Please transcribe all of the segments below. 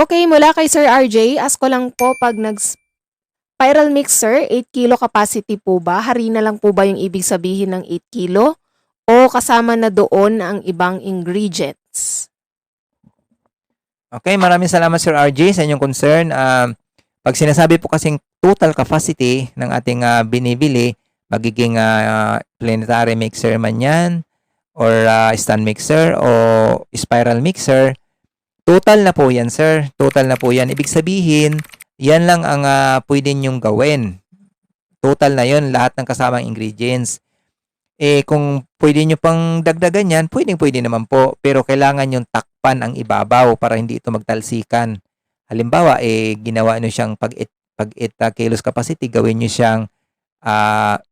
Okay, mula kay Sir RJ, ask ko lang po pag nag spiral mixer, 8 kilo capacity po ba? Harina lang po ba yung ibig sabihin ng 8 kilo? O kasama na doon ang ibang ingredients? Okay, maraming salamat Sir RJ sa inyong concern. Um, pag sinasabi po kasing total capacity ng ating ah, binibili, magiging ah, planetary mixer man yan, or ah, stand mixer, o spiral mixer, total na po yan, sir. Total na po yan. Ibig sabihin, yan lang ang ah, pwede nyong gawin. Total na yon lahat ng kasamang ingredients. Eh, kung pwede nyo pang dagdagan yan, pwedeng pwede naman po. Pero kailangan yung takpan ang ibabaw para hindi ito magtalsikan. Halimbawa, eh, ginawa nyo siyang pag 8, pag 8 kilos capacity, gawin nyo siyang ah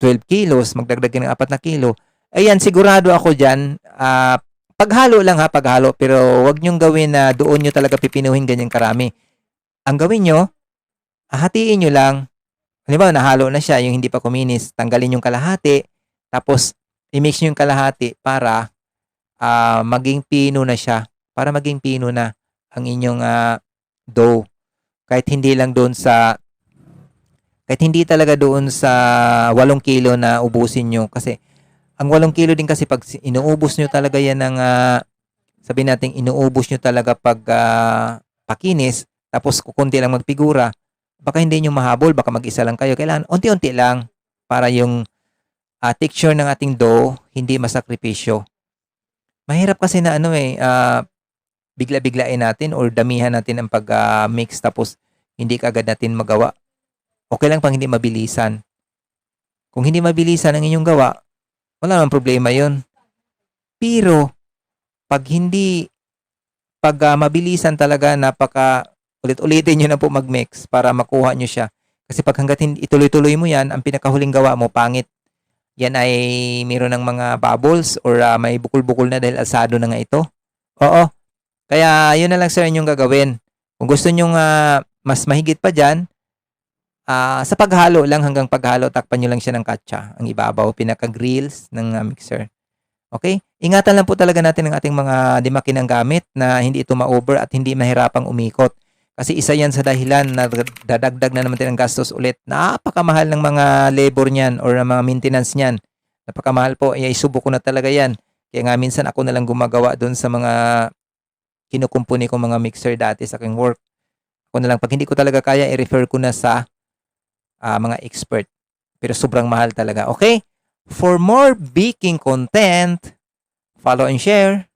12 kilos, magdagdag ng 4 na kilo. Ayan, sigurado ako dyan, ah, paghalo lang ha, paghalo, pero wag nyong gawin na doon nyo talaga pipinuhin ganyan karami. Ang gawin nyo, hatiin nyo lang, halimbawa nahalo na siya, yung hindi pa kuminis, tanggalin yung kalahati, tapos i-mix nyo yung kalahati para ah, maging pino na siya, para maging pino na ang inyong ah, dough. Kahit hindi lang doon sa kahit hindi talaga doon sa 8 kilo na ubusin nyo kasi ang 8 kilo din kasi pag inuubos nyo talaga yan ng ah, sabihin natin inuubos nyo talaga pag ah, pakinis tapos kukunti lang magpigura baka hindi nyo mahabol baka mag-isa lang kayo. Kailangan unti-unti lang para yung ah, texture ng ating dough hindi masakripisyo. Mahirap kasi na ano eh ah, bigla-biglain natin or damihan natin ang pag-mix tapos hindi kaagad natin magawa. Okay lang pang hindi mabilisan. Kung hindi mabilisan ang inyong gawa wala namang problema yon pero pag hindi pag ah, mabilisan talaga napaka ulit-ulitin nyo na po mag-mix para makuha nyo siya. Kasi pag hanggat hindi ituloy-tuloy mo yan ang pinakahuling gawa mo pangit. Yan ay mayroon ng mga bubbles or ah, may bukol-bukol na dahil asado na nga ito. Oo. Kaya yun na lang sir inyong gagawin. Kung gusto nyo mas mahigit pa dyan ah, sa paghalo lang hanggang paghalo takpan nyo lang siya ng katsa ang ibabaw pinaka-grills ng ah, mixer Okay? Ingatan lang po talaga natin ang ating mga dimakinang gamit na hindi ito ma-over at hindi mahirapang umikot. Kasi isa yan sa dahilan na dadagdag na naman din ang gastos ulit. Napakamahal ng mga labor niyan or ng mga maintenance niyan. Napakamahal po. Ay, subo ko na talaga yan. Kaya nga minsan ako na lang gumagawa doon sa mga kinukumpuni kong mga mixer dati sa aking work. Ako na lang. Pag hindi ko talaga kaya, i-refer ko na sa ah, mga expert. Pero sobrang mahal talaga. Okay? For more baking content, follow and share.